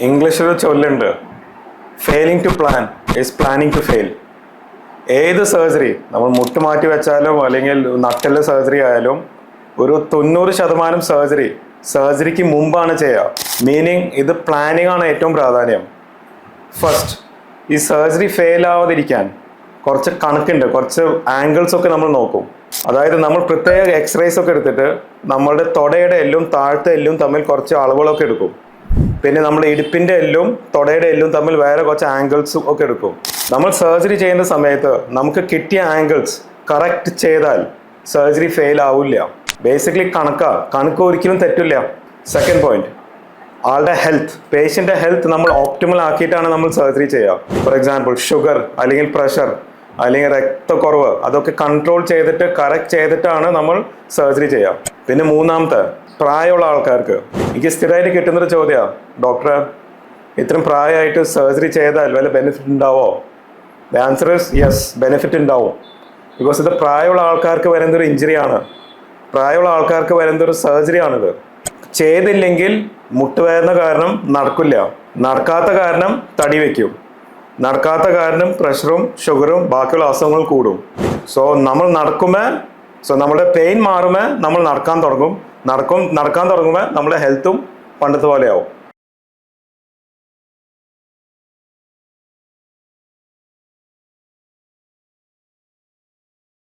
ഇംഗ്ലീഷിൽ ചൊല്ലുണ്ട്. Failing to plan is planning to fail ഏത് surgery നമ്മൾ മുട്ട് മാറ്റി വെച്ചാലും അല്ലെങ്കിൽ നട്ടൽ സർജറി ആയാലും ഒരു തൊണ്ണൂറ് ശതമാനം സർജറി സർജറിക്ക് മുമ്പാണ് ചെയ്യുക. മീനിങ് ഇത് പ്ലാനിങ് ആണ് ഏറ്റവും പ്രാധാന്യം. ഫസ്റ്റ് ഈ സർജറി ഫെയിൽ ആവാതിരിക്കാൻ കുറച്ച് കണക്കുണ്ട്. കുറച്ച് ആംഗിൾസ് ഒക്കെ നമ്മൾ നോക്കും. അതായത് നമ്മൾ പ്രത്യേക എക്സ്റേസ് ഒക്കെ എടുത്തിട്ട് നമ്മളുടെ തൊടയുടെ എല്ലും താഴത്തെ എല്ലും തമ്മിൽ കുറച്ച് അളവുകളൊക്കെ എടുക്കും. പിന്നെ നമ്മൾ ഇടുപ്പിന്റെ എല്ലും തൊടയുടെ എല്ലും തമ്മിൽ വേറെ കുറച്ച് ആംഗിൾസും ഒക്കെ എടുക്കും. നമ്മൾ സർജറി ചെയ്യുന്ന സമയത്ത് നമുക്ക് കിട്ടിയ ആംഗിൾസ് കറക്റ്റ് ചെയ്താൽ സർജറി ഫെയിൽ ആവില്ല. ബേസിക്കലി കണക്കാ. കണക്ക് ഒരിക്കലും തെറ്റില്ല. സെക്കൻഡ് പോയിന്റ് ആളുടെ ഹെൽത്ത് പേഷ്യന്റെ ഹെൽത്ത് നമ്മൾ ഓപ്റ്റിമൽ ആക്കിയിട്ടാണ് നമ്മൾ സർജറി ചെയ്യുക. ഫോർ എക്സാമ്പിൾ ഷുഗർ അല്ലെങ്കിൽ പ്രഷർ അല്ലെങ്കിൽ രക്തക്കുറവ് അതൊക്കെ കൺട്രോൾ ചെയ്തിട്ട് കറക്റ്റ് ചെയ്തിട്ടാണ് നമ്മൾ സർജറി ചെയ്യുക. പിന്നെ മൂന്നാമത്തെ പ്രായമുള്ള ആൾക്കാർക്ക്. എനിക്ക് സ്ഥിരമായിട്ട് കിട്ടുന്നൊരു ചോദ്യമാണ് ഡോക്ടറെ ഇത്രയും പ്രായമായിട്ട് സർജറി ചെയ്താൽ വല്ല ബെനിഫിറ്റ് ഉണ്ടാവോ? The answer is yes benefit ഉണ്ടാവും. ബിക്കോസ് ഇത് പ്രായമുള്ള ആൾക്കാർക്ക് വരുന്നൊരു ഇഞ്ചുറിയാണ് പ്രായമുള്ള ആൾക്കാർക്ക് വരുന്നൊരു സർജറിയാണിത് ചെയ്തില്ലെങ്കിൽ മുട്ടുവേദന കാരണം നടക്കില്ല. നടക്കാത്ത കാരണം തടി വയ്ക്കും നടക്കാത്ത കാരണം പ്രഷറും ഷുഗറും ബാക്കിയുള്ള അസുഖങ്ങൾ കൂടും. സോ നമ്മൾ നടക്കുമ്പോൾ സോ നമ്മുടെ പെയിൻ മാറുമ്പോൾ നമ്മൾ നടക്കാൻ തുടങ്ങും. നടക്കും നടക്കാൻ തുടങ്ങുമ്പോൾ നമ്മുടെ ഹെൽത്തും പണ്ടത്തെ പോലെയാവും.